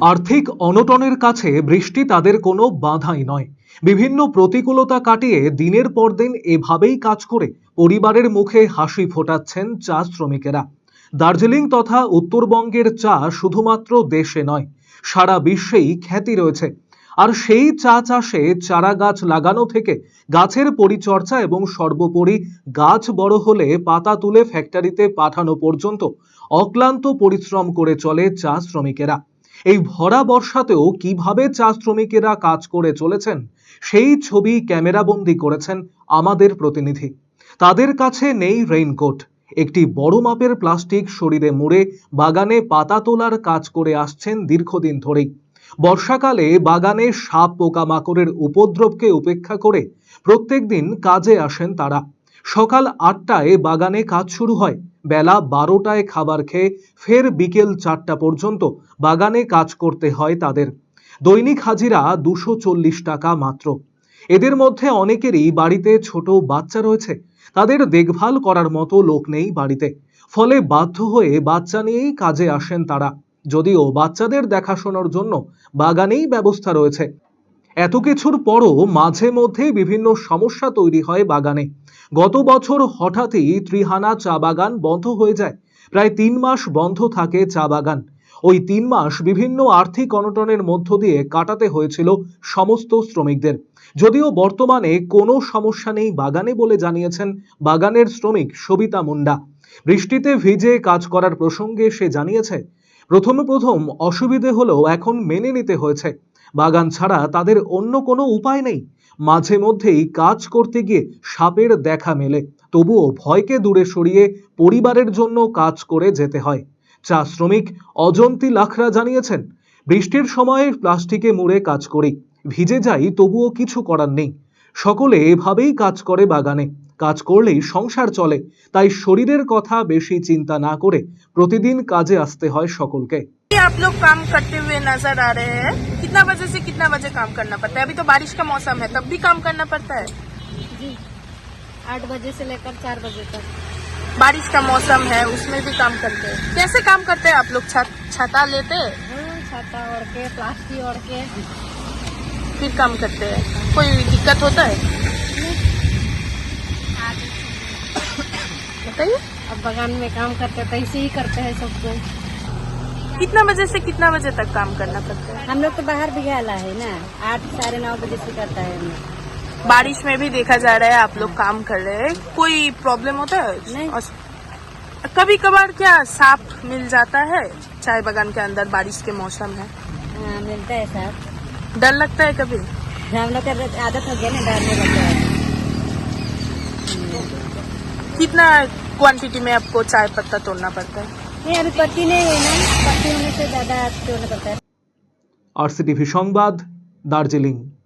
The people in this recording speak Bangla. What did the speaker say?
আর্থিক অনটনের কাছে বৃষ্টি তাদের কোনো বাধাই নয়। বিভিন্ন প্রতিকূলতা কাটিয়ে দিনের পর দিন এভাবেই কাজ করে পরিবারের মুখে হাসি ফোটাচ্ছেন চা শ্রমিকেরা। দার্জিলিং তথা উত্তরবঙ্গের চা শুধুমাত্র দেশে নয়, সারা বিশ্বেই খ্যাতি রয়েছে। আর সেই চা চাষে চারা গাছ লাগানো থেকে গাছের পরিচর্যা এবং সর্বোপরি গাছ বড় হলে পাতা তুলে ফ্যাক্টরিতে পাঠানো পর্যন্ত অক্লান্ত পরিশ্রম করে চলে চা শ্রমিকেরা। এই ভরা বর্ষাতেও কীভাবে চা শ্রমিকেরা কাজ করে চলেছেন, সেই ছবি ক্যামেরাবন্দি করেছেন আমাদের প্রতিনিধি। তাদের কাছে নেই রেইনকোট একটি বড় মাপের প্লাস্টিক শরীরে মুড়ে বাগানে পাতা তোলার কাজ করে আসছেন দীর্ঘদিন ধরেই। বর্ষাকালে বাগানে সাপ পোকামাকড়ের উপদ্রবকে উপেক্ষা করে প্রত্যেকদিন কাজে আসেন তারা। সকাল আটটায় বাগানে কাজ শুরু হয়। বেলা বারোটায় খাবার খেয়ে ফের বিকেল চারটা পর্যন্ত বাগানে কাজ করতে হয় তাদের। দৈনিক হাজিরা দুশো চল্লিশ টাকা মাত্র। এদের মধ্যে অনেকেরই বাড়িতে ছোট বাচ্চা রয়েছে। তাদের দেখভাল করার মতো লোক নেই বাড়িতে। ফলে বাধ্য হয়ে বাচ্চা নিয়েই কাজে আসেন তারা। যদিও বাচ্চাদের দেখাশোনার জন্য বাগানেই ব্যবস্থা রয়েছে। এত কিছুর পরও মাঝে মধ্যে বিভিন্ন সমস্যা তৈরি হয় বাগানে। গত বছর হঠাৎই ত্রিহানা চা বাগান বন্ধ হয়ে যায়। প্রায় তিন মাস বন্ধ থাকে চা বাগান। ওই তিন মাস বিভিন্ন আর্থিক অনটনের মধ্য দিয়ে কাটাতে হয়েছিল সমস্ত শ্রমিকদের। যদিও বর্তমানে কোনো সমস্যা নেই বাগানে বলে জানিয়েছেন বাগানের শ্রমিক সবিতা মুন্ডা। বৃষ্টিতে ভিজে কাজ করার প্রসঙ্গে সে জানিয়েছে, প্রথমে প্রথম অসুবিধে হলেও এখন মেনে নিতে হয়েছে। বাগান ছাড়া তাদের অন্য কোনো উপায় নেই। মাঝে মধ্যেই কাজ করতে গিয়ে সাপের দেখা মেলে, তবুও ভয়কে দূরে সরিয়ে পরিবারের জন্য কাজ করে যেতে হয়। চা শ্রমিক অজন্তি লাখরা জানিয়েছেন, বৃষ্টির সময়ে প্লাস্টিকে মুড়ে কাজ করি, ভিজে যাই তবুও কিছু করার নেই। সকলে এভাবেই কাজ করে বাগানে। কাজ করলেই সংসার চলে, তাই শরীরের কথা বেশি চিন্তা না করে প্রতিদিন কাজে আসতে হয় সকলকে। आप लोग काम करते हुए नज़र आ रहे हैं। कितना बजे से कितना बजे काम करना पड़ता है? अभी तो बारिश का मौसम है तब भी काम करना पड़ता है? जी। आठ बजे से लेकर चार बजे तक। बारिश का मौसम है उसमें भी काम करते हैं। कैसे काम करते हैं आप लोग? छत लेते हैं? हाँ, छाता ओढ़ के प्लास्टिक ओढ़ के। फिर काम करते हैं। कोई दिक्कत होता है? बताइए। अब बगान में काम करते तो ऐसे ही करते हैं सब कोई कितना बजे से कितना बजे तक काम करना पड़ता है? हम लोग तो बाहर भी गया है ना। आठ साढ़े नौ बजे से करता है बारिश में भी देखा जा रहा है आप लोग काम कर रहे हैं। कोई प्रॉब्लम होता है? नहीं। और कभी कभार क्या सांप मिल जाता है? चाय बागान के अंदर बारिश के मौसम है। हाँ मिलता है साहब डर लगता है कभी? हम लोग का आदत हो गया ना डरने लगता है। कितना क्वांटिटी में आपको चाय पत्ता तोड़ना पड़ता है? আরসি টিভি সংবাদ দার্জিলিং